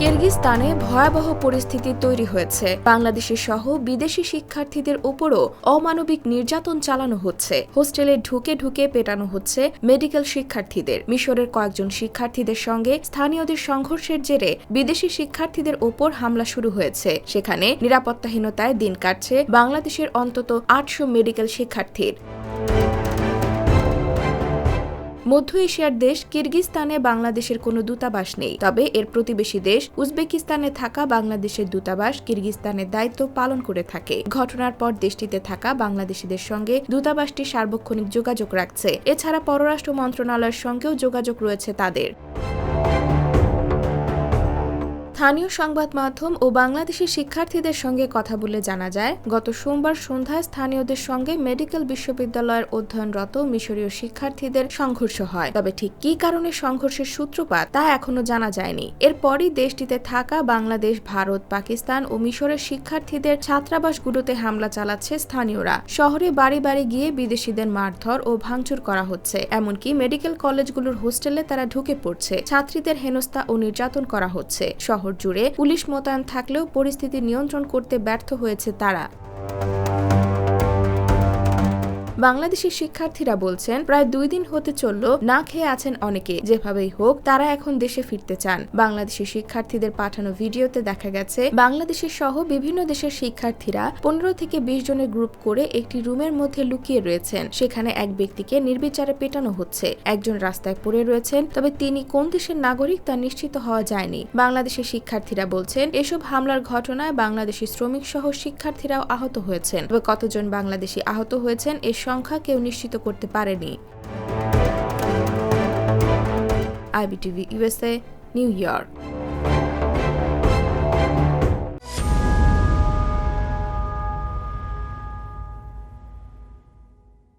কিরগিজস্তানে ভয়াবহ পরিস্থিতি তৈরি হয়েছে। বাংলাদেশের সহ বিদেশি শিক্ষার্থীদের উপরও অমানবিক নির্যাতন চালানো হচ্ছে। হোস্টেলে ঢুকে ঢুকে পেটানো হচ্ছে মেডিকেল শিক্ষার্থীদের। মিশরের কয়েকজন শিক্ষার্থীদের সঙ্গে স্থানীয়দের সংঘর্ষের জেরে বিদেশি শিক্ষার্থীদের ওপর হামলা শুরু হয়েছে। সেখানে নিরাপত্তাহীনতায় দিন কাটছে বাংলাদেশের অন্তত আটশো মেডিকেল শিক্ষার্থীর। মধ্য এশিয়ার দেশ কিরগিজস্তানে বাংলাদেশের কোনো দূতাবাস নেই। তবে এর প্রতিবেশী দেশ উজবেকিস্তানে থাকা বাংলাদেশের দূতাবাস কিরগিজস্তানের দায়িত্ব পালন করে থাকে। ঘটনার পর দেশটিতে থাকা বাংলাদেশিদের সঙ্গে দূতাবাসটি সার্বক্ষণিক যোগাযোগ রাখছে। এছাড়া পররাষ্ট্র মন্ত্রণালয়ের সঙ্গেও যোগাযোগ রয়েছে তাদের। স্থানীয় সংবাদ মাধ্যম ও বাংলাদেশি শিক্ষার্থীদের সঙ্গে কথা বলে জানা যায়, গত সোমবার সন্ধ্যায় স্থানীয়দের সঙ্গে মেডিকেল বিশ্ববিদ্যালয়ের অধ্যয়নরত মিশরীয় শিক্ষার্থীদের সংঘর্ষ হয়। তবে ঠিক কী কারণে সংঘর্ষের সূত্রপাত তা এখনও জানা যায়নি। এরপরই দেশটিতে থাকা বাংলাদেশ, ভারত, পাকিস্তান ও মিশরের শিক্ষার্থীদের ছাত্রাবাসগুলোতে হামলা চালাচ্ছে স্থানীয়রা। শহরে বাড়ি বাড়ি গিয়ে বিদেশিদের মারধর ও ভাঙচুর করা হচ্ছে। এমনকি মেডিকেল কলেজগুলোর হোস্টেলে তারা ঢুকে পড়ছে। ছাত্রীদের হেনস্থা ও নির্যাতন করা হচ্ছে। শহর জুড়ে পুলিশ মোতায়েন থাকলেও পরিস্থিতি নিয়ন্ত্রণ করতে ব্যর্থ হয়েছে তারা। বাংলাদেশি শিক্ষার্থীরা বলছেন, প্রায় দুই দিন হতে চলল, না খেয়ে আছেন অনেকে। যেভাবেই হোক, তারা এখন দেশে ফিরতে চান। বাংলাদেশি শিক্ষার্থীদের পাঠানো ভিডিওতে দেখা গেছে, বাংলাদেশের সহ বিভিন্ন দেশের শিক্ষার্থীরা পনেরো থেকে বিশ জনের গ্রুপ করে একটি রুমের মধ্যে লুকিয়ে রয়েছেন। সেখানে এক ব্যক্তিকে নির্বিচারে পেটানো হচ্ছে। একজন রাস্তায় পড়ে রয়েছেন, তবে তিনি কোন দেশের নাগরিক তা নিশ্চিত হওয়া যায়নি। বাংলাদেশের শিক্ষার্থীরা বলছেন, এসব হামলার ঘটনায় বাংলাদেশি শ্রমিক সহ শিক্ষার্থীরাও আহত হয়েছেন। তবে কতজন বাংলাদেশি আহত হয়েছেন এর সংখ্যা কেউ নিশ্চিত করতে পারেনি। IBTV USA New York.